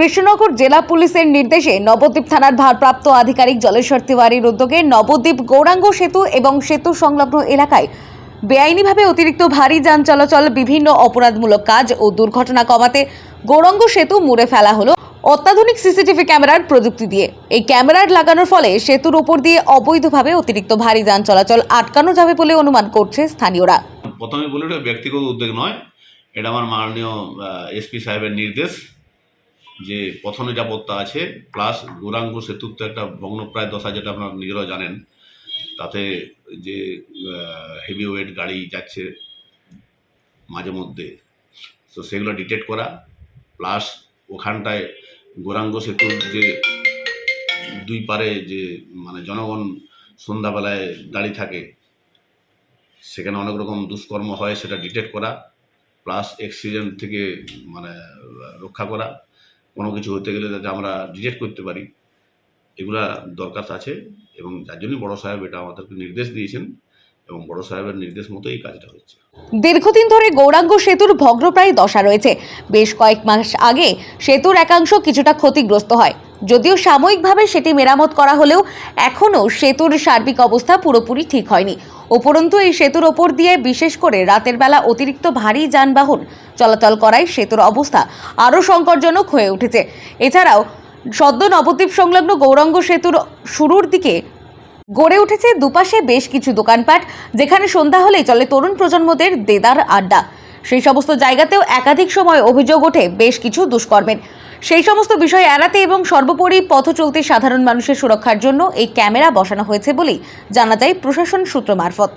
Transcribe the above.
কৃষ্ণনগর জেলা পুলিশের নির্দেশে নবদ্বীপ থানার ভারপ্রাপ্ত আধিকারিক জলেশ্বর তিওয়ারির উদ্যোগে নবদ্বীপ গৌরাঙ্গ সেতু এবং সেতু সংলগ্ন এলাকায় বেআইনিভাবে অতিরিক্ত ভারী যান চলাচল, বিভিন্ন অপরাধমূলক কাজ ও দুর্ঘটনা কমাতে গৌরাঙ্গ সেতু মুড়ে ফেলা হলো অত্যাধুনিক সিসিটিভি ক্যামেরার প্রযুক্তি দিয়ে। এই ক্যামেরার লাগানোর ফলে সেতুর ওপর দিয়ে অবৈধভাবে অতিরিক্ত ভারী যান চলাচল আটকানো যাবে বলে অনুমান করছে স্থানীয়রা। প্রথমে বলি ব্যক্তিগত উদ্যোগ নয়, এটা আমার মাননীয় এসপি সাহেবের নির্দেশ। যে পথ নিরাপত্তা আছে প্লাস গৌরাঙ্গ সেতুর তো একটা ভগ্নপ্রায় দশা যেটা আপনারা নিজেরাও জানেন। তাতে যে হেভি ওয়েট গাড়ি যাচ্ছে মাঝে মধ্যে। তো সেগুলো ডিটেক্ট করা প্লাস ওখানটায় গৌরাঙ্গ সেতুর যে দুই পারে যে মানে জনগণ সন্ধ্যাবেলায় দাঁড়িয়ে থাকে, সেখানে অনেক রকম দুষ্কর্ম হয়, সেটা ডিটেক্ট করা প্লাস অ্যাক্সিডেন্ট থেকে মানে রক্ষা করা। কোনো কিছু হতে গেলে যাতে আমরা ডিটেক্ট করতে পারি, এগুলা দরকার আছে এবং যার জন্য বড় সাহেব এটা আমাদেরকে নির্দেশ দিয়েছেন এবং বড় সাহেবের নির্দেশ মতো এই কাজটা হচ্ছে। দীর্ঘদিন ধরে গৌরাঙ্গ সেতুর ভগ্নপ্রায় দশা রয়েছে। বেশ কয়েক মাস আগে সেতুর একাংশ কিছুটা ক্ষতিগ্রস্ত হয়। যদিও সাময়িকভাবে সেটি মেরামত করা হলেও এখনও সেতুর সার্বিক অবস্থা পুরোপুরি ঠিক হয়নি। উপরন্তু এই সেতুর ওপর দিয়ে বিশেষ করে রাতের বেলা অতিরিক্ত ভারী যানবাহন চলাচল করায় সেতুর অবস্থা আরও সংকটজনক হয়ে উঠেছে। এছাড়াও সদ্য নবদ্বীপ সংলগ্ন গৌরাঙ্গ সেতুর শুরুর দিকে গড়ে উঠেছে দুপাশে বেশ কিছু দোকানপাট, যেখানে সন্ধ্যা হলেই চলে তরুণ প্রজন্মদের দেদার আড্ডা। সেই সমস্ত জায়গাতেও একাধিক সময় অভিযোগ ওঠে বেশ কিছু দুষ্কর্মের। সেই সমস্ত বিষয় এড়াতে এবং সর্বোপরি পথ চলতে সাধারণ মানুষের সুরক্ষার জন্য এই ক্যামেরা বসানো হয়েছে বলেই জানা যায় প্রশাসন সূত্র মারফত।